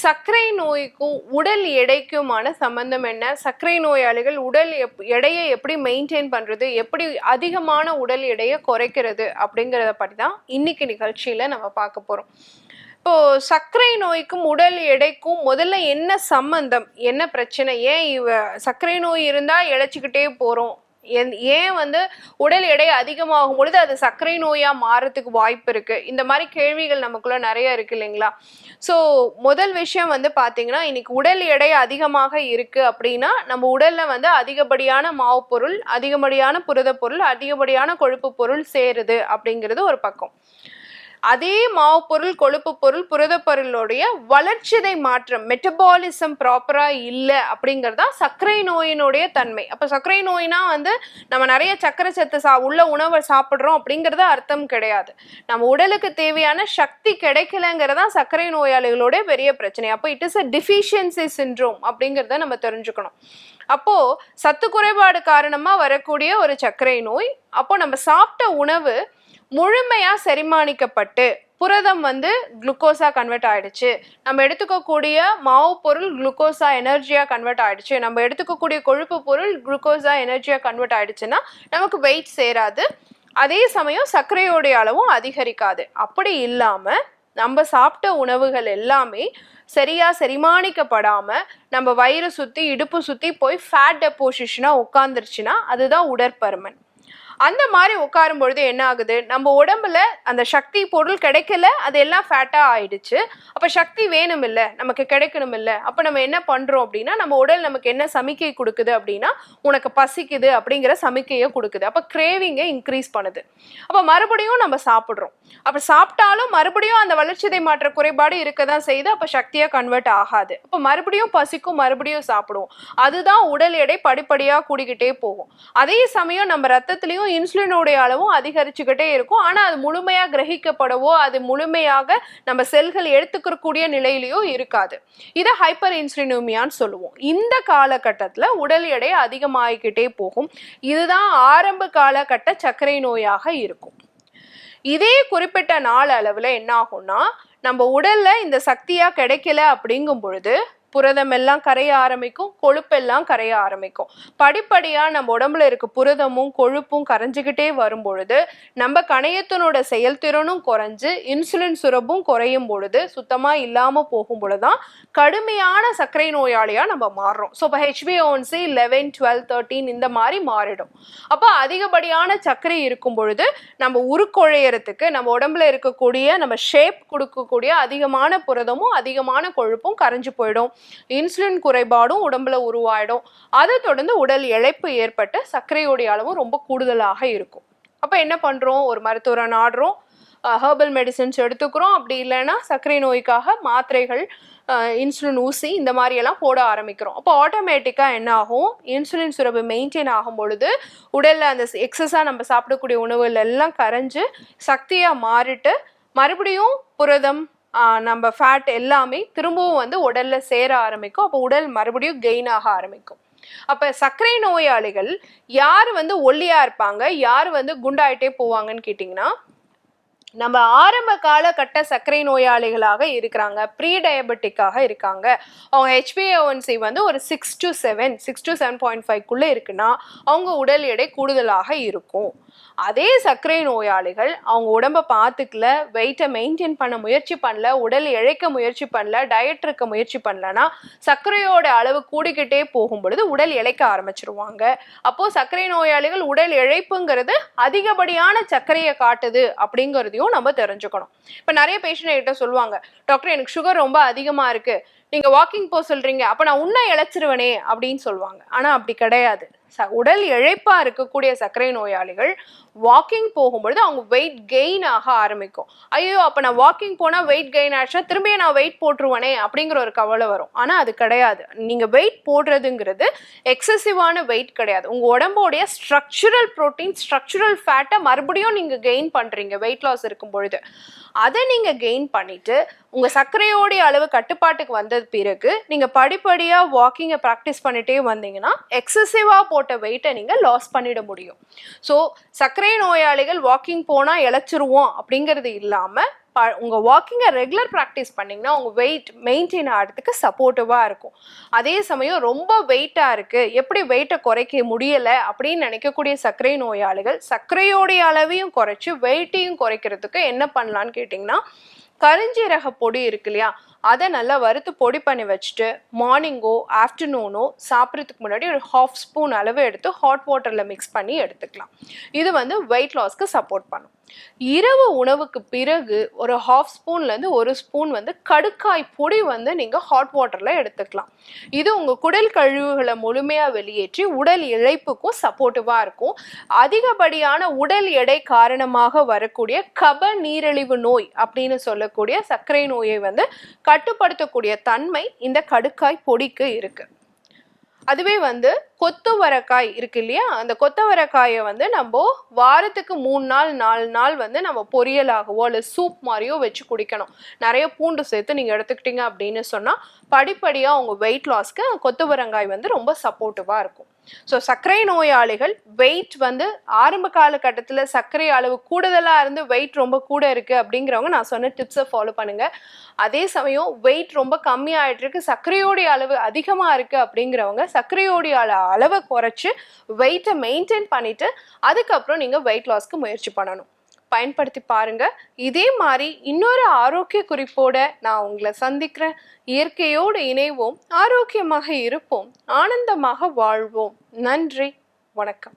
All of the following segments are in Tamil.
சர்க்கரை நோய்க்கும் உடல் எடைக்குமான சம்பந்தம் என்ன? சர்க்கரை நோயாளிகள் உடல் எப் எடையை எப்படி மெயின்டைன் பண்ணுறது எப்படி அதிகமான உடல் எடையை குறைக்கிறது? அப்படிங்கிறத பற்றி தான் இன்னைக்கு நிகழ்ச்சியில் நம்ம பார்க்க போகிறோம் இப்போ சர்க்கரை நோய்க்கும் உடல் எடைக்கும் முதல்ல என்ன சம்பந்தம்? என்ன பிரச்சனை? ஏன் இவ சர்க்கரை நோய் இருந்தால் இழைச்சிக்கிட்டே போகிறோம் ஏன் வந்து உடல் எடை அதிகமாகும் பொழுது அது சர்க்கரை நோயாக மாறத்துக்கு வாய்ப்பு இருக்குது இந்த மாதிரி கேள்விகள் நமக்குள்ள நிறைய இருக்கு இல்லைங்களா? ஸோ முதல் விஷயம் வந்து பார்த்திங்கன்னா இன்னைக்கு உடல் எடை அதிகமாக இருக்குது அப்படின்னா நம்ம உடலில் வந்து அதிகப்படியான மாவு பொருள் அதிகப்படியான புரத பொருள் அதிகப்படியான கொழுப்பு பொருள் சேருது அப்படிங்கிறது ஒரு பக்கம். அதே மாவு பொருள் கொழுப்பு பொருள் புரத பொருளுடைய வளர்ச்சிதை மாற்றம் மெட்டபாலிசம் ப்ராப்பரா இல்லை அப்படிங்கறதா சர்க்கரை நோயினுடைய தன்மை. அப்ப சர்க்கரை நோயினா வந்து நம்ம நிறைய சர்க்கரை சத்து சா உள்ள உணவை சாப்பிடுறோம் அப்படிங்கறது அர்த்தம் கிடையாது. நம்ம உடலுக்கு தேவையான சக்தி கிடைக்கலங்கிறதா சர்க்கரை நோயாளிகளோட பெரிய பிரச்சனை. அப்போ it is a deficiency syndrome அப்படிங்கிறத நம்ம தெரிஞ்சுக்கணும். அப்போ சத்து குறைபாடு காரணமா வரக்கூடிய ஒரு சர்க்கரை நோய் அப்போ நம்ம சாப்பிட்ட உணவு முழுமையாக செரிமானிக்கப்பட்டு புரதம் வந்து குளுக்கோஸா கன்வெர்ட் ஆயிடுச்சு. நம்ம எடுத்துக்கக்கூடிய மாவு பொருள் குளுக்கோஸா எனர்ஜியா கன்வெர்ட் ஆயிடுச்சு. நம்ம எடுத்துக்கக்கூடிய கொழுப்பு பொருள் குளுக்கோஸா எனர்ஜியா கன்வெர்ட் ஆயிடுச்சுன்னா நமக்கு வெயிட் சேராது. அதே சமயம் சர்க்கரையோடைய அளவும் அதிகரிக்காது. அப்படி இல்லாம நம்ம சாப்பிட்ட உணவுகள் எல்லாமே சரியா செரிமானிக்கப்படாம நம்ம வயிறு சுத்தி இடுப்பு சுத்தி போய் ஃபேட் டெப்போசிஷனாக உட்காந்துருச்சுன்னா அதுதான் உடற்பருமன். அந்த மாதிரி உட்காரும் பொழுது என்ன ஆகுது? நம்ம உடம்புல அந்த சக்தி பொருள் கிடைக்கல அது எல்லாம் ஃபேட்டா ஆயிடுச்சு. அப்ப சக்தி வேணும் இல்ல நமக்கு கிடைக்கணும் இல்ல அப்ப நம்ம என்ன பண்றோம் அப்படின்னா நம்ம உடல் நமக்கு என்ன சமிக்கை கொடுக்குது அப்படின்னா உனக்கு பசிக்குது அப்படிங்கிற சமிக்கையை கொடுக்குது. அப்ப கிரேவிங்கை இன்க்ரீஸ் பண்ணுது. அப்ப மறுபடியும் நம்ம சாப்பிடுறோம். அப்ப சாப்பிட்டாலும் மறுபடியும் அந்த வளர்ச்சிதை மாற்ற குறைபாடு இருக்க தான் செய்யுது. அப்ப சக்தியா கன்வெர்ட் ஆகாது. அப்ப மறுபடியும் பசிக்கும் மறுபடியும் சாப்பிடுவோம். அதுதான் உடல் எடை படிப்படியா கூடிக்கிட்டே போகும். அதே சமயம் நம்ம ரத்தத்திலையும் இன்சுலினோடைய அளவும் அதிகரிச்சுக்கிட்டே இருக்கும். ஆனால் அது முழுமையாக கிரகிக்கப்படவோ அது முழுமையாக நம்ம செல்கள் எடுத்துக்கக்கூடிய நிலையிலையோ இருக்காது. இதை ஹைப்பர் இன்சுலினோமியான்னு சொல்லுவோம். இந்த காலகட்டத்தில் உடல் எடை அதிகமாகிக்கிட்டே போகும். இதுதான் ஆரம்ப காலகட்ட சர்க்கரை நோயாக இருக்கும். இதே குறிப்பிட்ட நாள் அளவில் என்ன ஆகும்னா நம்ம உடல்ல இந்த சக்தியா கிடைக்கல அப்படிங்கும் பொழுது புரதம் எல்லாம் கரைய ஆரம்பிக்கும் கொழுப்பெல்லாம் கரைய ஆரம்பிக்கும். படிப்படியாக நம்ம உடம்புல இருக்க புரதமும் கொழுப்பும் கரைஞ்சுக்கிட்டே வரும் பொழுது நம்ம கணையத்தினோட செயல்திறனும் குறைஞ்சு இன்சுலின் சுரப்பும் குறையும் பொழுது சுத்தமாக இல்லாமல் போகும் பொழுதுதான் கடுமையான சர்க்கரை நோயாளியாக நம்ம மாறுறோம். ஸோ இப்போ ஹெச்பிஓன்சி லெவன் டுவெல் தேர்ட்டீன் இந்த மாதிரி மாறிடும். அப்போ அதிகப்படியான சர்க்கரை இருக்கும் பொழுது நம்ம உருக்குழையறதுக்கு நம்ம உடம்புல இருக்கக்கூடிய நம்ம ஷேப் கொடுக்கக்கூடிய அதிகமான புரதமும் அதிகமான கொழுப்பும் கரைஞ்சு போயிடும். இன்சுலின் குறைபாடும் உடம்புல உருவாயிடும். அதை தொடர்ந்து உடல் இழைப்பு ஏற்பட்டு சர்க்கரையோடைய அளவும் ரொம்ப கூடுதலாக இருக்கும். அப்போ என்ன பண்ணுறோம் ஒரு மருத்துவரை நாடுறோம் ஹெர்பல் மெடிசின்ஸ் எடுத்துக்கிறோம். அப்படி இல்லைன்னா சர்க்கரை நோய்க்காக மாத்திரைகள் இன்சுலின் ஊசி இந்த மாதிரியெல்லாம் போட ஆரம்பிக்கிறோம். அப்போ ஆட்டோமேட்டிக்காக என்ன ஆகும்? இன்சுலின் சுரப்பு மெயின்டைன் ஆகும் பொழுது உடலில் அந்த எக்ஸஸாக நம்ம சாப்பிடக்கூடிய உணவுகள் எல்லாம் கரைஞ்சு சக்தியாக மாறிட்டு மறுபடியும் புரதம் நம்ம ஃபேட் எல்லாமே திரும்பவும் வந்து உடலில் சேர ஆரம்பிக்கும். அப்போ உடல் மறுபடியும் கெயின் ஆக ஆரம்பிக்கும். அப்போ சர்க்கரை நோயாளிகள் யார் வந்து ஒல்லியாக இருப்பாங்க? யார் வந்து குண்டாயிட்டே போவாங்கன்னு கேட்டிங்கன்னா நம்ம ஆரம்ப காலகட்ட சர்க்கரை நோயாளிகளாக இருக்கிறாங்க. ப்ரீ டயபெட்டிக்காக இருக்காங்க. அவங்க H B A one C வந்து ஒரு six to seven six to seven point ஃபைவ்க்குள்ளே இருக்குன்னா அவங்க உடல் எடை கூடுதலாக இருக்கும். அதே சர்க்கரை நோயாளிகள் அவங்க உடம்பை பார்த்துக்கல வெயிட்டை மெயின்டைன் பண்ண முயற்சி பண்ணல உடல் இழைக்க முயற்சி பண்ணல டயட் இருக்க முயற்சி பண்ணலன்னா சர்க்கரையோட அளவு கூடிக்கிட்டே போகும் பொழுது உடல் இழைக்க ஆரம்பிச்சிருவாங்க. அப்போது சர்க்கரை நோயாளிகள் உடல் இழைப்புங்கிறது அதிகப்படியான சர்க்கரையை காட்டுது அப்படிங்கிறதையும் நம்ம தெரிஞ்சுக்கணும். இப்போ நிறைய பேஷண்ட் கிட்ட சொல்லுவாங்க டாக்டர் எனக்கு சுகர் ரொம்ப அதிகமா இருக்கு. நீங்கள் வாக்கிங் போக சொல்றீங்க. அப்போ நான் உன்னை இழைச்சிருவனே அப்படின்னு சொல்லுவாங்க. ஆனா அப்படி கிடையாது. ச- உடல் இழைப்பாக இருக்கக்கூடிய சர்க்கரை நோயாளிகள் வாக்கிங் போகும்பொழுது அவங்க வெயிட் கெயின் ஆக ஆரம்பிக்கும். ஐயோ அப்போ நான் வாக்கிங் போனால் வெயிட் கெயின் ஆச்சுன்னா திரும்பியும் நான் வெயிட் போட்டுருவனே அப்படிங்கிற ஒரு கவலை வரும். ஆனால் அது கிடையாது. நீங்கள் வெயிட் போடுறதுங்கிறது எக்ஸசிவான வெயிட் கிடையாது. உங்கள் உடம்போடைய ஸ்ட்ரக்சுரல் ப்ரோட்டீன் ஸ்ட்ரக்சுரல் ஃபேட்டை மறுபடியும் நீங்கள் கெயின் பண்ணுறீங்க வெயிட் லாஸ் இருக்கும் பொழுது. அதை நீங்கள் கெயின் பண்ணிவிட்டு உங்கள் சர்க்கரையோடைய அளவு கட்டுப்பாட்டுக்கு வந்த பிறகு நீங்கள் படிப்படியாக வாக்கிங்கை ப்ராக்டிஸ் பண்ணிகிட்டே வந்தீங்கன்னா எக்ஸசிவாக போட்ட வெயிட்டை நீங்கள் லாஸ் பண்ணிட முடியும். ஸோ சர்க்கரை சர்க்கரை நோயாளிகள் வாக்கிங் போனால் இழைச்சிருவோம் அப்படிங்கிறது இல்லாமல் ப உங்கள் வாக்கிங்கை ரெகுலர் ப்ராக்டிஸ் பண்ணிங்கன்னா உங்கள் வெயிட் மெயின்டைன் ஆகிறதுக்கு சப்போர்ட்டிவாக இருக்கும். அதே சமயம் ரொம்ப வெயிட்டாக இருக்குது எப்படி வெயிட்டை குறைக்க முடியலை அப்படின்னு நினைக்கக்கூடிய சர்க்கரை நோயாளிகள் சர்க்கரையோடைய அளவையும் குறைச்சி வெயிட்டையும் குறைக்கிறதுக்கு என்ன பண்ணலான்னு கேட்டிங்கன்னா கரிஞ்சீரக பொடி இருக்கு இல்லையா? அதை நல்லா வறுத்து பொடி பண்ணி வச்சுட்டு மார்னிங்கோ ஆஃப்டர்நூனோ சாப்பிட்றதுக்கு முன்னாடி ஒரு ஹாஃப் ஸ்பூன் அளவு எடுத்து ஹாட் வாட்டரில் மிக்ஸ் பண்ணி எடுத்துக்கலாம். இது வந்து வெயிட் லாஸ்க்கு சப்போர்ட் பண்ணும். இரவு உணவுக்கு பிறகு ஒரு ஹாஃப் ஸ்பூன்லேருந்து ஒரு ஸ்பூன் வந்து கடுக்காய் பொடி வந்து நீங்கள் ஹாட் வாட்டரில் எடுத்துக்கலாம். இது உங்கள் குடல் கழிவுகளை முழுமையாக வெளியேற்றி உடல் இழைப்புக்கும் சப்போர்ட்டிவாக இருக்கும். அதிகப்படியான உடல் எடை காரணமாக வரக்கூடிய கப நீரிழிவு நோய் அப்படின்னு சொல்லக்கூடிய சர்க்கரை நோயை வந்து கட்டுப்படுத்தக்கூடிய தன்மை இந்த கடுக்காய் பொடிக்கு இருக்கு. அதுவே வந்து கொத்துவரக்காய் இருக்கு இல்லையா? அந்த கொத்தவரக்காயை வந்து நம்ம வாரத்துக்கு மூணு நாள் நாலு நாள் வந்து நம்ம பொரியலாகவோ அல்லது சூப் மாதிரியோ வச்சு குடிக்கணும். நிறைய பூண்டு சேர்த்து நீங்கள் எடுத்துக்கிட்டீங்க அப்படின்னு சொன்னால் படிப்படியாக உங்கள் வெயிட் லாஸ்க்கு கொத்துவரங்காய் வந்து ரொம்ப சப்போர்ட்டிவாக இருக்கும். ஸோ சர்க்கரை நோயாளிகள் வெயிட் வந்து ஆரம்ப காலகட்டத்தில் சர்க்கரை அளவு கூடுதலாக இருந்து வெயிட் ரொம்ப கூட இருக்குது அப்படிங்கிறவங்க நான் சொன்ன டிப்ஸை ஃபாலோ பண்ணுங்கள் அதே சமயம் வெயிட் ரொம்ப கம்மியாயிட்டு இருக்கு சர்க்கரையோடைய அளவு அதிகமாக இருக்குது அப்படிங்கிறவங்க சர்க்கரையோடைய அளவை குறைச்சி வெயிட்டை மெயின்டைன் பண்ணிவிட்டு அதுக்கப்புறம் நீங்கள் வெயிட் லாஸ்க்கு முயற்சி பண்ணணும். பயன்படுத்தி பாருங்க. இதே மாதிரி இன்னொரு ஆரோக்கிய குறிப்போட நான் உங்களை சந்திக்கிறேன். இயற்கையோடு இணைவோம் ஆரோக்கியமாக இருப்போம் ஆனந்தமாக வாழ்வோம். நன்றி வணக்கம்.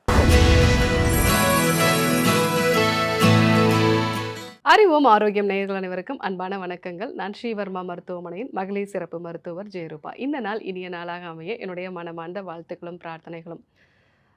அறிவோம் ஆரோக்கியம் நேயர்கள் அனைவருக்கும் அன்பான வணக்கங்கள். நான் ஸ்ரீவர்மா மருத்துவமனையின் மகளிர் சிறப்பு மருத்துவர் ஜெயரூபா. இந்த நாள் இனிய நாளாக அமைய என்னுடைய மனமார்ந்த வாழ்த்துக்களும் பிரார்த்தனைகளும்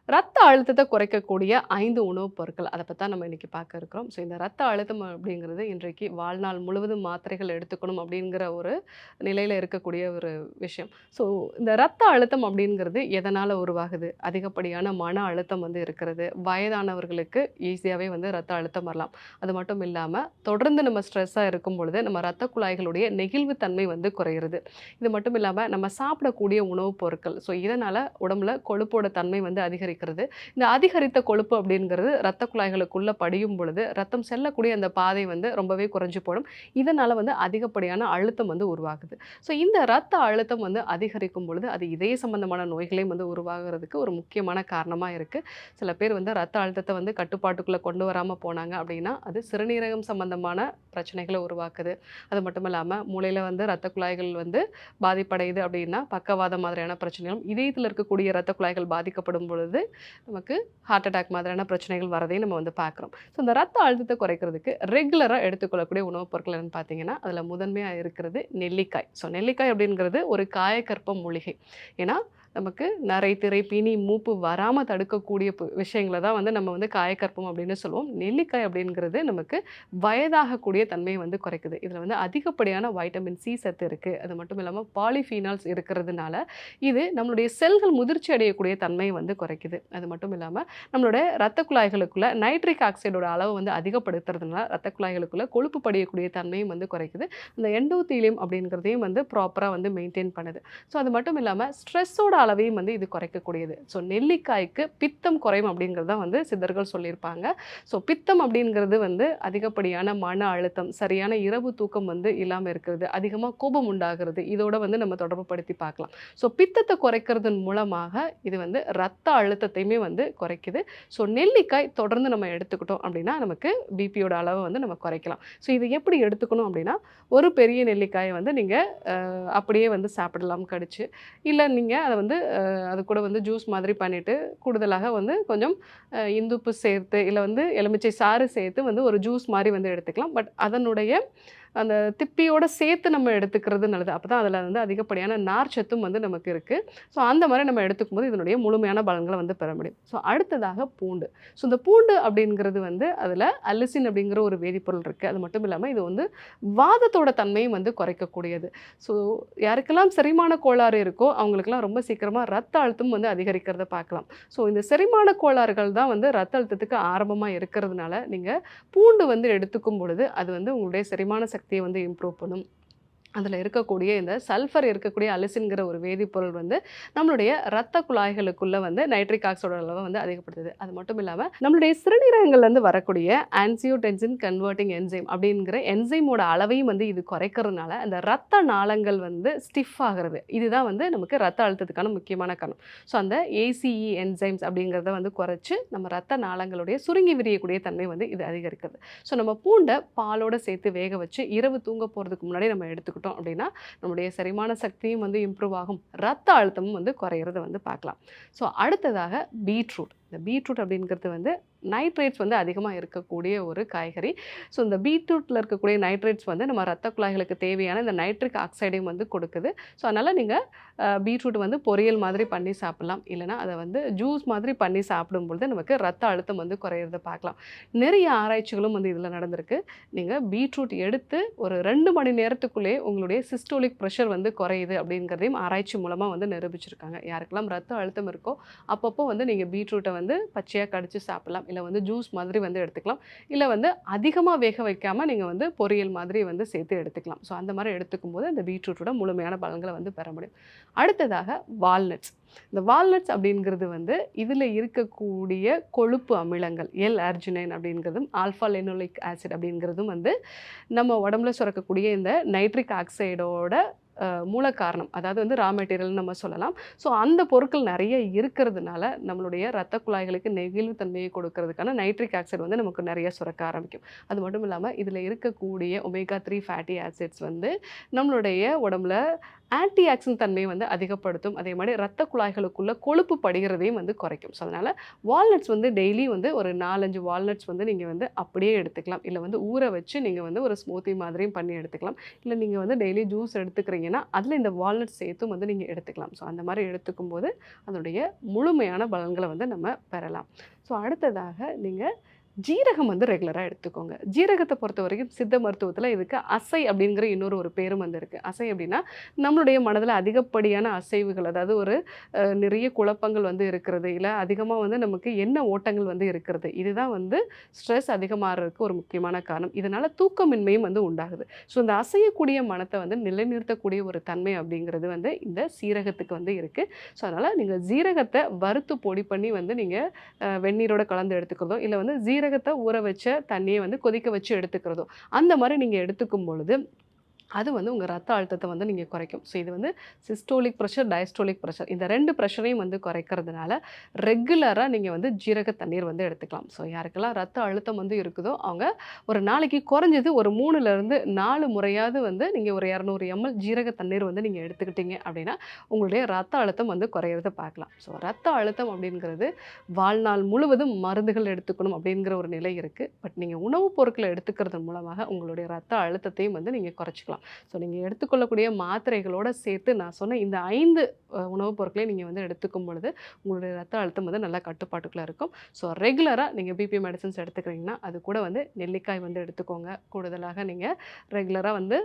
ரத்த அழுத்தத்தை குறைக்கக்கூடிய ஐந்து உணவுப் பொருட்கள் அதை பற்றி நம்ம இன்றைக்கி பார்க்க இருக்கிறோம். ஸோ இந்த ரத்த அழுத்தம் அப்படிங்கிறது இன்றைக்கு வாழ்நாள் முழுவதும் மாத்திரைகள் எடுத்துக்கணும் அப்படிங்கிற ஒரு நிலையில் இருக்கக்கூடிய ஒரு விஷயம். ஸோ இந்த ரத்த அழுத்தம் அப்படிங்கிறது எதனால் உருவாகுது? அதிகப்படியான மன அழுத்தம் வந்து இருக்கிறது. வயதானவர்களுக்கு ஈஸியாகவே வந்து ரத்த அழுத்தம் வரலாம். அது மட்டும் இல்லாமல் தொடர்ந்து நம்ம ஸ்ட்ரெஸ்ஸாக இருக்கும் பொழுது நம்ம ரத்த குழாய்களுடைய நெகிழ்வுத்தன்மை வந்து குறையிறது. இது மட்டும் இல்லாமல் நம்ம சாப்பிடக்கூடிய உணவுப் பொருட்கள். ஸோ இதனால் உடம்புல கொழுப்போட தன்மை வந்து அதிகரிக்கும். அதிகரிக்கிறது இந்த அதிகரித்த கொழுப்பு அப்படிங்கிறது ரத்த குழாய்களுக்குள்ளே படியும் பொழுது ரத்தம் செல்லக்கூடிய அந்த பாதை வந்து ரொம்பவே குறைஞ்சு போடும். இதனால் வந்து அதிகப்படியான அழுத்தம் வந்து உருவாகுது. ஸோ இந்த ரத்த அழுத்தம் வந்து அதிகரிக்கும் பொழுது அது இதய சம்பந்தமான நோய்களையும் வந்து உருவாகிறதுக்கு ஒரு முக்கியமான காரணமாக இருக்குது சில பேர் வந்து ரத்த அழுத்தத்தை வந்து கட்டுப்பாட்டுக்குள்ளே கொண்டு வராமல் போனாங்க அப்படின்னா அது சிறுநீரகம் சம்பந்தமான பிரச்சனைகளை உருவாக்குது. அது மட்டும் இல்லாமல் மூளையில் வந்து ரத்த குழாய்கள் வந்து பாதிப்படையுது அப்படின்னா பக்கவாதம் மாதிரியான பிரச்சனைகளும் இதயத்தில் இருக்கக்கூடிய ரத்த குழாய்கள் பாதிக்கப்படும் பொழுது நமக்கு ஹார்ட் அட்டாக் மாதிரியான பிரச்சனைகள் வரதையும் நம்ம வந்து பார்க்குறோம். ஸோ இந்த ரத்த அழுத்தத்தை குறைக்கிறதுக்கு ரெகுலராக எடுத்துக்கொள்ளக்கூடிய உணவுப் பொருட்கள் என்னன்னு பார்த்தீங்கன்னா அதில் முதன்மையாக இருக்கிறது நெல்லிக்காய். ஸோ நெல்லிக்காய் அப்படிங்கிறது ஒரு காயக்கற்ப மூலிகை. ஏன்னா நமக்கு நரை திரை பிணி மூப்பு வராமல் தடுக்கக்கூடிய பு- விஷயங்களை தான் வந்து நம்ம வந்து காயக்கற்பம் அப்படின்னு சொல்லுவோம். நெல்லிக்காய் அப்படிங்கிறது நமக்கு வயதாகக்கூடிய தன்மையை வந்து குறைக்குது. இதில் வந்து அதிகப்படியான வைட்டமின் சி சத்து இருக்குது அது மட்டும் இல்லாமல் பாலிஃபீனால்ஸ் இருக்கிறதுனால இது நம்மளுடைய செல்கள் முதிர்ச்சி அடையக்கூடிய தன்மையை வந்து குறைக்குது. அது மட்டும் இல்லாமல் நம்மளோட ரத்த குழாய்களுக்குள்ள நைட்ரிக் ஆக்சைடோட அளவு வந்து அதிகப்படுத்துறதுனால ரத்த குழாய்களுக்குள்ளே கொழுப்பு படியக்கூடிய தன்மையும் வந்து குறைக்குது. இந்த எண்டோத்தீலியம் அப்படிங்கிறதையும் வந்து ப்ராப்பராக வந்து மெயின்டைன் பண்ணுது. ஸோ அது மட்டும் இல்லாமல் ஸ்ட்ரெஸ்ஸோட அளவையும் வந்து இது குறைக்கக்கூடியது. ஸோ நெல்லிக்காய்க்கு பித்தம் குறையும் அப்படிங்கிறது தான் வந்து சித்தர்கள் சொல்லியிருப்பாங்க. ஸோ பித்தம் அப்படிங்கிறது வந்து அதிகப்படியான மன அழுத்தம் சரியான இரவு தூக்கம் வந்து இல்லாமல் இருக்கிறது அதிகமாக கோபம் உண்டாகிறது இதோட வந்து நம்ம தொடர்பு படுத்தி பார்க்கலாம். ஸோ பித்தத்தை குறைக்கிறதன் மூலமாக இது வந்து ரத்த அழுத்தத்தையுமே வந்து குறைக்குது. ஸோ நெல்லிக்காய் தொடர்ந்து நம்ம எடுத்துக்கிட்டோம் அப்படின்னா நமக்கு பிபியோட அளவை வந்து நம்ம குறைக்கலாம். ஸோ இது எப்படி எடுத்துக்கணும் அப்படின்னா ஒரு பெரிய நெல்லிக்காயை வந்து நீங்கள் அப்படியே வந்து சாப்பிடலாம் கடிச்சு. இல்லை நீங்கள் அதை வந்து அது கூட வந்து ஜூஸ் மாதிரி பண்ணிவிட்டு கூடுதலாக வந்து கொஞ்சம் இந்துப்பு சேர்த்து இல்லை வந்து எலுமிச்சை சாறு சேர்த்து வந்து ஒரு ஜூஸ் மாதிரி வந்து எடுத்துக்கலாம். பட் அதனுடைய அந்த திப்பியோட சேர்த்து நம்ம எடுத்துக்கிறது நல்லது. அப்போ தான் அதில் வந்து அதிகப்படியான நார் சத்தும் வந்து நமக்கு இருக்குது ஸோ அந்த மாதிரி நம்ம எடுத்துக்கும் போது இதனுடைய முழுமையான பலன்களை வந்து பெற முடியும். ஸோ அடுத்ததாக பூண்டு. ஸோ இந்த பூண்டு அப்படிங்கிறது வந்து அதில் அல்லிசின் அப்படிங்கிற ஒரு வேதிப்பொருள் இருக்குது அது மட்டும் இல்லாமல் இது வந்து வாதத்தோட தன்மையும் வந்து குறைக்கக்கூடியது. ஸோ யாருக்கெல்லாம் செரிமான கோளாறு இருக்கோ அவங்களுக்கெல்லாம் ரொம்ப சீக்கிரமாக ரத்த அழுத்தம் வந்து அதிகரிக்கிறத பார்க்கலாம். ஸோ இந்த செரிமான கோளாறுகள் தான் வந்து ரத்த அழுத்தத்துக்கு ஆரம்பமாக இருக்கிறதுனால நீங்கள் பூண்டு வந்து எடுத்துக்கும் பொழுது அது வந்து உங்களுடைய செரிமான சக்தி சக்தியை வந்து இம்ப்ரூவ் பண்ணும். அதில் இருக்கக்கூடிய இந்த சல்ஃபர் இருக்கக்கூடிய அலிசின்கிற ஒரு வேதிப்பொருள் வந்து நம்மளுடைய ரத்த குழாய்களுக்குள்ளே வந்து நைட்ரிக் ஆக்சைடோட அளவை வந்து அதிகப்படுத்துது. அது மட்டும் இல்லாமல் நம்மளுடைய சிறுநீரகங்கள்லேருந்து வரக்கூடிய ஆன்சியோடென்சின் கன்வெர்ட்டிங் என்சைம் அப்படிங்கிற என்சைமோட அளவையும் வந்து இது குறைக்கிறதுனால அந்த ரத்த நாளங்கள் வந்து ஸ்டிஃப் ஆகிறது. இதுதான் வந்து நமக்கு ரத்த அழுத்தத்துக்கான முக்கியமான காரணம். ஸோ அந்த ஏசிஇ என்சைம்ஸ் அப்படிங்கிறத வந்து குறைச்சி நம்ம ரத்த நாளங்களுடைய சுருங்கி விரியக்கூடிய தன்மை வந்து இது அதிகரிக்கிறது. ஸோ நம்ம பூண்டை பாலோட சேர்த்து வேக வச்சு இரவு தூங்க போகிறதுக்கு முன்னாடி நம்ம எடுத்துக்கணும். எடுத்துக்கிட்டோம் அப்படின்னா நம்முடைய செரிமான சக்தியும் வந்து இம்ப்ரூவ் ஆகும். ரத்த அழுத்தமும் வந்து குறையிறத வந்து பார்க்கலாம். ஸோ அடுத்ததாக பீட்ரூட் இந்த பீட்ரூட் அப்படிங்கிறது வந்து நைட்ரேட்ஸ் வந்து அதிகமாக இருக்கக்கூடிய ஒரு காய்கறி. ஸோ இந்த பீட்ரூட்டில் இருக்கக்கூடிய நைட்ரேட்ஸ் வந்து நம்ம ரத்த குழாய்களுக்கு தேவையான இந்த நைட்ரிக் ஆக்சைடையும் வந்து கொடுக்குது. ஸோ அதனால் நீங்கள் பீட்ரூட் வந்து பொரியல் மாதிரி பண்ணி சாப்பிட்லாம். இல்லைனா அதை வந்து ஜூஸ் மாதிரி பண்ணி சாப்பிடும் பொழுது நமக்கு ரத்த அழுத்தம் வந்து குறையிறத பார்க்கலாம். நிறைய ஆராய்ச்சிகளும் வந்து இதில் நடந்திருக்கு. நீங்கள் பீட்ரூட் எடுத்து ஒரு ரெண்டு மணி நேரத்துக்குள்ளேயே உங்களுடைய சிஸ்டோலிக் ப்ரெஷர் வந்து குறையுது அப்படிங்கிறதையும் ஆராய்ச்சி மூலமாக வந்து நிரூபிச்சிருக்காங்க. யாருக்கெல்லாம் ரத்த அழுத்தம் இருக்கோ அப்பப்போ வந்து நீங்கள் பீட்ரூட்டை வந்து பச்சையாக கடிச்சு சாப்பிடலாம். இல்லை வந்து ஜூஸ் மாதிரி வந்து எடுத்துக்கலாம். இல்லை வந்து அதிகமாக வேக வைக்காமல் நீங்கள் வந்து பொரியல் மாதிரி வந்து சேர்த்து எடுத்துக்கலாம். ஸோ அந்த மாதிரி எடுத்துக்கும் போது அந்த பீட்ரூட்டோட முழுமையான பலன்களை வந்து பெற முடியும். அடுத்ததாக வால்நட்ஸ் இந்த வால்நட்ஸ் அப்படிங்கிறது வந்து இதில் இருக்கக்கூடிய கொழுப்பு அமிலங்கள் எல் அர்ஜுனைன் அப்படிங்கிறதும் ஆல்ஃபா லெனோலிக் ஆசிட் அப்படிங்கிறதும் வந்து நம்ம உடம்புல சுரக்கக்கூடிய இந்த நைட்ரிக் ஆக்சைடோட மூல காரணம் அதாவது வந்து ரா மெட்டீரியல்னு நம்ம சொல்லலாம். ஸோ அந்த பொருட்கள் நிறைய இருக்கிறதுனால நம்மளுடைய ரத்த குழாய்களுக்கு நெகிழ்வு தன்மையை கொடுக்கறதுக்கான நைட்ரிக் ஆக்சைடு வந்து நமக்கு நிறைய சுரக்க ஆரம்பிக்கும். அது மட்டும் இல்லாமல் இதில் இருக்கக்கூடிய ஒமேகா த்ரீ ஃபேட்டி ஆசிட்ஸ் வந்து நம்மளுடைய உடம்புல ஆன்டி ஆக்சின் தன்மையை வந்து அதிகப்படுத்தும். அதே மாதிரி ரத்த குழாய்களுக்குள்ளே கொழுப்பு படுகிறதையும் வந்து குறைக்கும். ஸோ அதனால் வால்நட்ஸ் வந்து டெய்லி வந்து ஒரு நாலஞ்சு வால்நட்ஸ் வந்து நீங்கள் வந்து அப்படியே எடுத்துக்கலாம். இல்லை வந்து ஊற வச்சு நீங்கள் வந்து ஒரு ஸ்மூத்தி மாதிரியும் பண்ணி எடுத்துக்கலாம். இல்லை நீங்கள் வந்து டெய்லி ஜூஸ் எடுத்துக்கிறீங்கன்னா அதில் இந்த வால்நட் சேர்த்தும் வந்து நீங்கள் எடுத்துக்கலாம். ஸோ அந்த மாதிரி எடுத்துக்கும் போது அதனுடைய முழுமையான பலன்களை வந்து நம்ம பெறலாம். ஸோ அடுத்ததாக நீங்கள் ஜீரகம் வந்து ரெகுலராக எடுத்துக்கோங்க. ஜீரகத்தை பொறுத்த வரைக்கும் சித்த மருத்துவத்தில் இதுக்கு அசை அப்படிங்கிற இன்னொரு ஒரு பேரும் வந்து இருக்குது அசை அப்படின்னா நம்மளுடைய மனதில் அதிகப்படியான அசைவுகள் அதாவது ஒரு நிறைய குழப்பங்கள் வந்து இருக்கிறது இல்லை அதிகமாக வந்து நமக்கு என்ன ஓட்டங்கள் வந்து இருக்கிறது இதுதான் வந்து ஸ்ட்ரெஸ் அதிகமாகிறதுக்கு ஒரு முக்கியமான காரணம். இதனால் தூக்கமின்மையும் வந்து உண்டாகுது. ஸோ இந்த அசையக்கூடிய மனத்தை வந்து நிலைநிறுத்தக்கூடிய ஒரு தன்மை அப்படிங்கிறது வந்து இந்த சீரகத்துக்கு வந்து இருக்குது ஸோ அதனால் நீங்கள் ஜீரகத்தை வறுத்து பொடி பண்ணி வந்து நீங்கள் வெந்நீரோட கலந்து எடுத்துக்கிறதோ இல்லை வந்து ஜீரக சீரகத்தை ஊற வச்ச தண்ணியை வந்து கொதிக்க வச்சு எடுத்துக்கிறதோ அந்த மாதிரி நீங்கள் எடுத்துக்கும் பொழுது அது வந்து உங்கள் ரத்த அழுத்தத்தை வந்து நீங்கள் குறைக்கும். ஸோ இது வந்து சிஸ்டோலிக் ப்ரெஷர் டயஸ்டோலிக் ப்ரெஷர் இந்த ரெண்டு ப்ரெஷரையும் வந்து குறைக்கிறதுனால ரெகுலராக நீங்கள் வந்து ஜீரக தண்ணீர் வந்து எடுத்துக்கலாம். ஸோ யாருக்கெல்லாம் ரத்த அழுத்தம் வந்து இருக்குதோ அவங்க ஒரு நாளைக்கு குறைஞ்சது ஒரு மூணுலேருந்து நாலு முறையாவது வந்து நீங்கள் ஒரு இரநூறு எம்எல் ஜீரக தண்ணீர் வந்து நீங்கள் எடுத்துக்கிட்டீங்க அப்படின்னா உங்களுடைய ரத்த அழுத்தம் வந்து குறையிறத பார்க்கலாம். ஸோ ரத்த அழுத்தம் அப்படிங்கிறது வாழ்நாள் முழுவதும் மருந்துகள் எடுத்துக்கணும் அப்படிங்கிற ஒரு நிலை இருக்குது பட் நீங்கள் உணவுப் பொருட்களை எடுத்துக்கிறது மூலமாக உங்களுடைய ரத்த அழுத்தத்தையும் வந்து நீங்கள் குறைச்சிக்கலாம். ஸோ நீங்கள் எடுத்துக்கொள்ளக்கூடிய மாத்திரைகளோட சேர்த்து நான் சொன்ன இந்த ஐந்து உணவுப் பொருட்களையும் நீங்கள் வந்து எடுத்துக்கும் பொழுது உங்களுடைய ரத்த அழுத்தம் வந்து நல்லா கட்டுப்பாட்டுக்குள்ளே இருக்கும். ஸோ ரெகுலராக நீங்கள் பிபி மெடிசன்ஸ் எடுத்துக்கிறீங்கன்னா அது கூட வந்து நெல்லிக்காய் வந்து எடுத்துக்கோங்க. கூடுதலாக நீங்கள் ரெகுலராக வந்து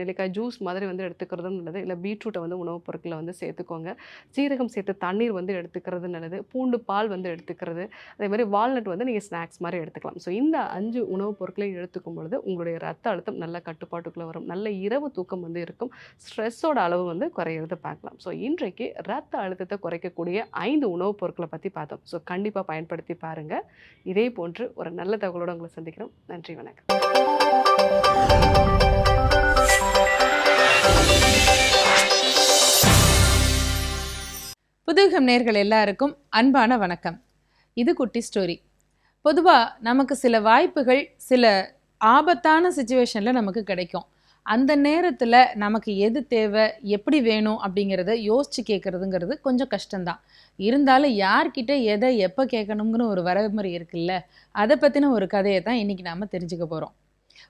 நெல்லிக்காய் ஜூஸ் மாதிரி வந்து எடுத்துக்கிறதும் நல்லது. இல்லை பீட்ரூட்டை வந்து உணவுப் பொருட்களை வந்து சேர்த்துக்கோங்க. சீரகம் சேர்த்து தண்ணீர் வந்து எடுத்துக்கிறது நல்லது. பூண்டு பால் வந்து எடுத்துக்கிறது. அதே மாதிரி வால்நட் வந்து நீங்கள் ஸ்நாக்ஸ் மாதிரி எடுத்துக்கலாம். ஸோ இந்த அஞ்சு உணவுப் பொருட்களையும் எடுத்துக்கும் பொழுது உங்களுடைய ரத்த அழுத்தம் நல்ல கட்டுப்பாட்டுக்குள்ளே வரும். நல்ல இரவு தூக்கம் வந்து இருக்கும். ஸ்ட்ரெஸ்ஸோட அளவு வந்து குறையிறத பார்க்கலாம். ஸோ இன்றைக்கு ரத்த அழுத்தத்தை குறைக்கக்கூடிய ஐந்து உணவுப் பொருட்களை பற்றி பார்த்தோம். ஸோ கண்டிப்பாக பயன்படுத்தி பாருங்கள் இதே போன்று ஒரு நல்ல தகவலோடு உங்களை சந்திக்கிறோம். நன்றி வணக்கம். புதுகம் நேர்கள் எல்லாருக்கும் அன்பான வணக்கம். இது குட்டி ஸ்டோரி. பொதுவாக நமக்கு சில வாய்ப்புகள் சில ஆபத்தான சுச்சுவேஷனில் நமக்கு கிடைக்கும். அந்த நேரத்தில் நமக்கு எது தேவை எப்படி வேணும் அப்படிங்கிறத யோசித்து கேட்குறதுங்கிறது கொஞ்சம் கஷ்டம்தான். இருந்தாலும் யார்கிட்ட எதை எப்போ கேட்கணுங்கிற ஒரு வரமுறை இருக்குல்ல அதை பற்றின ஒரு கதையை தான் இன்றைக்கி நாம் தெரிஞ்சுக்க போகிறோம்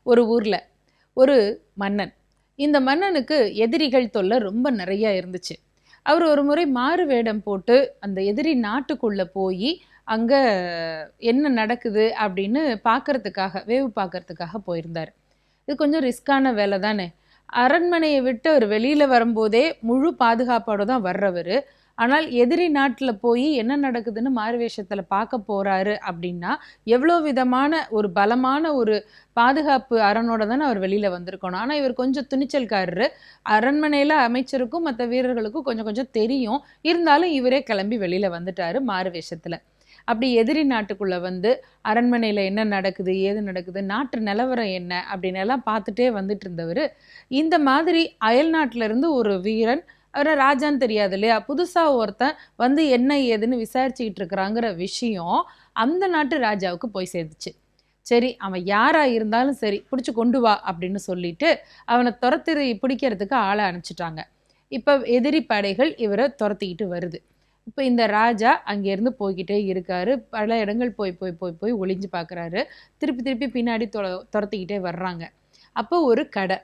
ஒரு ஊரில் ஒரு மன்னன். இந்த மன்னனுக்கு எதிரிகள் தொல்லை ரொம்ப நிறையா இருந்துச்சு. அவர் ஒரு முறை மாறு வேடம் போட்டு அந்த எதிரி நாட்டுக்குள்ளே போய் அங்கே என்ன நடக்குது அப்படின்னு பார்க்கறதுக்காக வேவு பார்க்குறதுக்காக போயிருந்தார். இது கொஞ்சம் ரிஸ்கான வேலை தானே. அரண்மனையை விட்டு அவர் வெளியில் வரும்போதே முழு பாதுகாப்போட தான் வர்றவர். ஆனால் எதிரி நாட்டில் போய் என்ன நடக்குதுன்னு மாறுவேஷத்தில் பார்க்க போகிறாரு அப்படின்னா எவ்வளோ விதமான ஒரு பலமான ஒரு பாதுகாப்பு அரணோட தானே அவர் வெளியில் வந்திருக்கணும். ஆனால் இவர் கொஞ்சம் துணிச்சல்காரரு. அரண்மனையில் அமைச்சருக்கும் மற்ற வீரர்களுக்கும் கொஞ்சம் கொஞ்சம் தெரியும். இருந்தாலும் இவரே கிளம்பி வெளியில் வந்துட்டார் மாறுவேஷத்தில். அப்படி எதிரி நாட்டுக்குள்ளே வந்து அரண்மனையில் என்ன நடக்குது ஏது நடக்குது நாட்டு நிலவரம் என்ன அப்படின்னு எல்லாம் பார்த்துட்டே வந்துட்டு இருந்தவர். இந்த மாதிரி அயல் நாட்டிலேருந்து ஒரு வீரன் அவரை ராஜான்னு தெரியாது இல்லையா? புதுசாக ஒருத்தன் வந்து என்ன ஏதுன்னு விசாரிச்சுக்கிட்டு இருக்கிறாங்கிற விஷயம் அந்த நாட்டு ராஜாவுக்கு போய் சேர்ந்துச்சு. சரி அவன் யாராக இருந்தாலும் சரி பிடிச்சி கொண்டு வா அப்படின்னு சொல்லிட்டு அவனை துரத்துறி பிடிக்கிறதுக்கு ஆளை அனுப்பிச்சிட்டாங்க. இப்போ எதிரி படைகள் இவரை துரத்திக்கிட்டு வருது. இப்போ இந்த ராஜா அங்கேருந்து போய்கிட்டே இருக்காரு. பல இடங்கள் போய் போய் போய் போய் ஒளிஞ்சு பார்க்குறாரு திருப்பி திருப்பி பின்னாடி தொ துரத்திக்கிட்டே வர்றாங்க. அப்போ ஒரு கடை.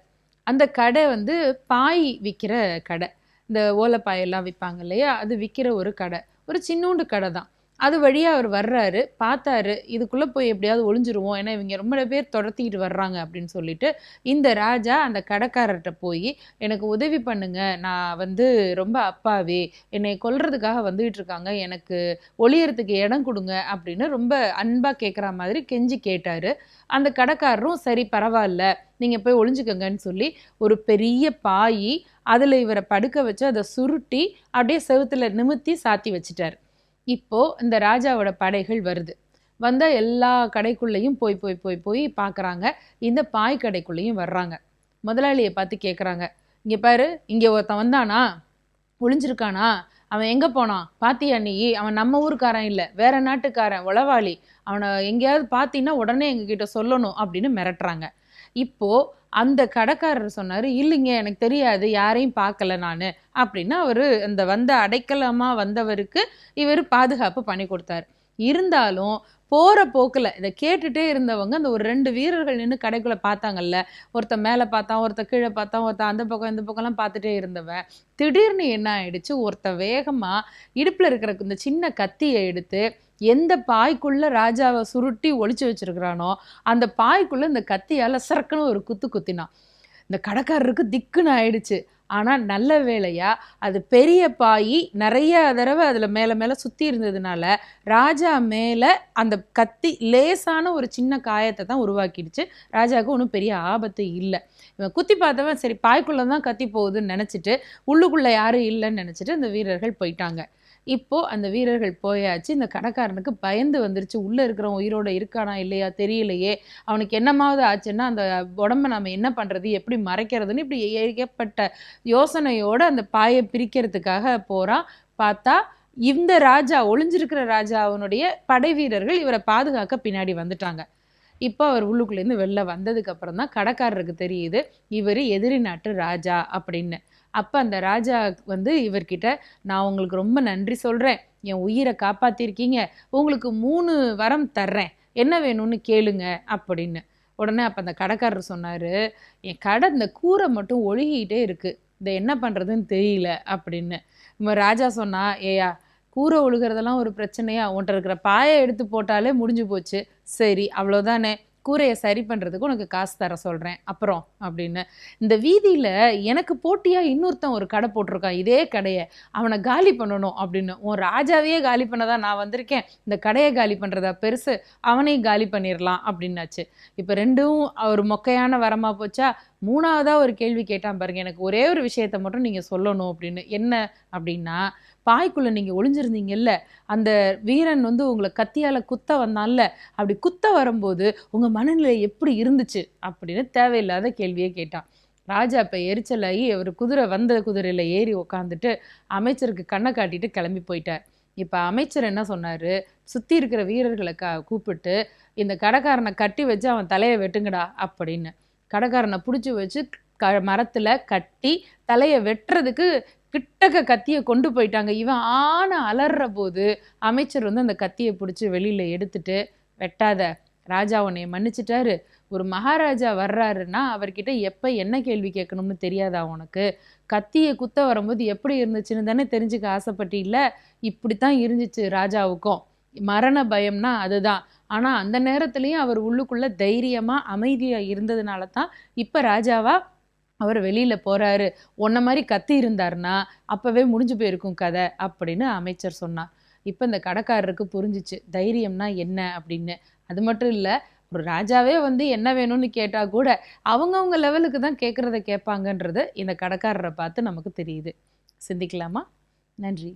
அந்த கடை வந்து பாய் விற்கிற கடை. இந்த ஓலைப்பாயெல்லாம் விற்பாங்க இல்லையா? அது விற்கிற ஒரு கடை. ஒரு சின்னூண்டு கடை தான். அது வழியாக அவர் வர்றாரு. பார்த்தாரு இதுக்குள்ளே போய் எப்படியாவது ஒளிஞ்சிருவோம். ஏன்னா இவங்க ரொம்ப பேர் துரத்திக்கிட்டு வர்றாங்க அப்படின்னு சொல்லிட்டு இந்த ராஜா அந்த கடைக்காரர்கிட்ட போய் எனக்கு உதவி பண்ணுங்க. நான் வந்து ரொம்ப அப்பாவே. என்னை கொல்றதுக்காக வந்துகிட்டு இருக்காங்க. எனக்கு ஒளியறதுக்கு இடம் கொடுங்க அப்படின்னு ரொம்ப அன்பாக கேட்குற மாதிரி கெஞ்சி கேட்டார். அந்த கடைக்காரரும் சரி பரவாயில்ல. நீங்கள் போய் ஒளிஞ்சுக்கங்கன்னு சொல்லி ஒரு பெரிய பாய் அதில் இவரை படுக்க வச்சு அதை சுருட்டி அப்படியே செவுத்துல நிமித்தி சாத்தி வச்சுட்டார். இப்போ இந்த ராஜாவோட படைகள் வருது. வந்தால் எல்லா கடைக்குள்ளேயும் போய் போய் போய் போய் பார்க்குறாங்க இந்த பாய் கடைக்குள்ளேயும் வர்றாங்க. முதலாளியை பார்த்து கேட்குறாங்க இங்கே பாரு இங்கே ஒருத்தன் வந்தானா? ஒளிஞ்சிருக்கானா? அவன் எங்கே போனான்? பாத்தியா நீ? அவன் நம்ம ஊருக்காரன் இல்லை. வேற நாட்டுக்காரன் உளவாளி. அவனை எங்கேயாவது பார்த்தீங்கன்னா உடனே எங்ககிட்ட சொல்லணும் அப்படின்னு மிரட்டுறாங்க. இப்போது அந்த கடைக்காரர் சொன்னார் இல்லைங்க எனக்கு தெரியாது யாரையும் பார்க்கல நான். அப்படின்னு அவர் அந்த வந்த அடைக்கலமாக வந்தவருக்கு இவர் பாதுகாப்பு பண்ணி கொடுத்தாரு. இருந்தாலும் போகிற போக்கில் இதை கேட்டுகிட்டே இருந்தவங்க அந்த ஒரு ரெண்டு வீரர்கள் நின்று கடைக்குள்ளே பார்த்தாங்கல்ல ஒருத்தன் மேலே பார்த்தான் ஒருத்தன் கீழே பார்த்தான் ஒருத்தன் அந்த பக்கம் இந்த பக்கம்லாம் பார்த்துட்டே இருந்தவன் திடீர்னு என்ன ஆயிடுச்சு? ஒருத்தன் வேகமாக இடுப்பில் இருக்கிற இந்த சின்ன கத்தியை எடுத்து எந்த பாய்க்குள்ளே ராஜாவை சுருட்டி ஒழிச்சு வச்சிருக்கிறானோ அந்த பாய்க்குள்ளே இந்த கத்தியால் சரக்குன்னு ஒரு குத்து குத்தினான் இந்த கடைக்காரருக்கு திக்குன்னு ஆயிடுச்சு. ஆனால் நல்ல வேலையாக அது பெரிய பாய் நிறைய தடவை அதில் மேலே மேலே சுற்றி இருந்ததுனால ராஜா மேலே அந்த கத்தி லேசான ஒரு சின்ன காயத்தை தான் உருவாக்கிடுச்சு. ராஜாவுக்கு ஒன்றும் பெரிய ஆபத்து இல்லை. இவன் குத்தி பார்த்தவன் சரி பாய்க்குள்ளே தான் கத்தி போகுதுன்னு நினச்சிட்டு உள்ளுக்குள்ளே யாரும் இல்லைன்னு நினச்சிட்டு அந்த வீரர்கள் போயிட்டாங்க. இப்போது அந்த வீரர்கள் போயாச்சு இந்த கடைக்காரனுக்கு பயந்து வந்துருச்சு. உள்ளே இருக்கிறவன் உயிரோட இருக்கானா இல்லையா தெரியலையே. அவனுக்கு என்னமாவது ஆச்சுன்னா அந்த உடம்ப நம்ம என்ன பண்ணுறது எப்படி மறைக்கிறதுன்னு இப்படி ஏகப்பட்ட யோசனையோடு அந்த பாயை பிரிக்கிறதுக்காக போகிறான் பார்த்தா இந்த ராஜா ஒளிஞ்சிருக்கிற ராஜா அவனுடைய படை வீரர்கள் இவரை பாதுகாக்க பின்னாடி வந்துட்டாங்க. இப்போ அவர் உள்ளுக்குள்ளேருந்து வெளில வந்ததுக்கு அப்புறம் தான் கடைக்காரருக்கு தெரியுது இவர் எதிரி நாட்டு ராஜா அப்படின்னு. அப்போ அந்த ராஜா வந்து இவர்கிட்ட நான் உங்களுக்கு ரொம்ப நன்றி சொல்கிறேன் என் உயிரை காப்பாற்றிருக்கீங்க உங்களுக்கு மூணு வரம் தர்றேன். என்ன வேணும்னு கேளுங்க அப்படின்னு. உடனே அப்போ அந்த கடைக்காரர் சொன்னார் என் கடை இந்த கூரை மட்டும் ஒழுகிக்கிட்டே இருக்குது இதை என்ன பண்ணுறதுன்னு தெரியல அப்படின்னு. நம்ம ராஜா சொன்னா ஏயா கூரை ஒழுகிறதெல்லாம் ஒரு பிரச்சனையா? உன்ட்ட இருக்கிற பாயை எடுத்து போட்டாலே முடிஞ்சு போச்சு. சரி அவ்வளோதானே கூரையை சரி பண்ணுறதுக்கு உனக்கு காசு தர சொல்கிறேன் அப்புறம் அப்படின்னு. இந்த வீதியில் எனக்கு போட்டியாக இன்னொருத்தன் ஒரு கடை போட்டிருக்கான். இதே கடையை. அவனை காலி பண்ணணும் அப்படின்னு. உன் ராஜாவையே காலி பண்ணதான் நான் வந்திருக்கேன். இந்த கடையை காலி பண்ணுறதா பெருசு. அவனையும் காலி பண்ணிடலாம் அப்படின்னாச்சு. இப்போ ரெண்டும் ஒரு மொக்கையான வரமாக போச்சா? மூணாவதாக ஒரு கேள்வி கேட்டான் பாருங்க. எனக்கு ஒரே ஒரு விஷயத்த மட்டும் நீங்கள் சொல்லணும் அப்படின்னு. என்ன அப்படின்னா பாய்க்குள்ளே நீங்கள் ஒளிஞ்சிருந்தீங்கல்ல அந்த வீரன் வந்து உங்களை கத்தியால் குத்த வந்தான்ல அப்படி குத்த வரும்போது உங்கள் மனநிலை எப்படி இருந்துச்சு அப்படின்னு தேவையில்லாத கேள்வியை கேட்டான். ராஜா இப்போ எரிச்சலாகி அவர் குதிரை வந்த குதிரையில் ஏறி உக்காந்துட்டு அமைச்சருக்கு கண்ணை காட்டிட்டு கிளம்பி போயிட்டார். இப்போ அமைச்சர் என்ன சொன்னார்? சுற்றி இருக்கிற வீரர்களை க கூப்பிட்டு இந்த கடைக்காரனை கட்டி வச்சு அவன் தலையை வெட்டுங்கடா அப்படின்னு. கடைக்காரனை பிடிச்சி வச்சு க மரத்தில் கட்டி தலையை வெட்டுறதுக்கு கிட்டக்க கத்தியை கொண்டு போயிட்டாங்க. இவன் ஆன அலற போது அமைச்சர் வந்து அந்த கத்தியை பிடிச்சி வெளியில் எடுத்துட்டு வெட்டாத ராஜா உன்னைய மன்னிச்சிட்டாரு. ஒரு மகாராஜா வர்றாருன்னா அவர்கிட்ட எப்போ என்ன கேள்வி கேட்கணும்னு தெரியாதா உனக்கு? கத்தியை குத்த வரும்போது எப்படி இருந்துச்சுன்னு தானே தெரிஞ்சுக்க ஆசைப்பட்டில்ல? இப்படித்தான் இருந்துச்சு ராஜாவுக்கும். மரண பயம்னா அதுதான். ஆனால் அந்த நேரத்துலையும் அவர் உள்ளுக்குள்ள தைரியமாக அமைதியாக இருந்ததுனால தான் இப்போ ராஜாவா அவர் வெளியில் போகிறாரு உன்ன மாதிரி கத்தி இருந்தார்னா அப்போவே முடிஞ்சு போயிருக்கும் கதை அப்படின்னு அமைச்சர் சொன்னார். இப்போ இந்த கடைக்காரருக்கு புரிஞ்சுச்சு தைரியம்னா என்ன அப்படின்னு. அது மட்டும் இல்லை ஒரு ராஜாவே வந்து என்ன வேணும்னு கேட்டால் கூட அவங்கவுங்க லெவலுக்கு தான் கேட்குறத கேட்பாங்கன்றது இந்த கடைக்காரரை பார்த்து நமக்கு தெரியுது. சிந்திக்கலாமா? நன்றி.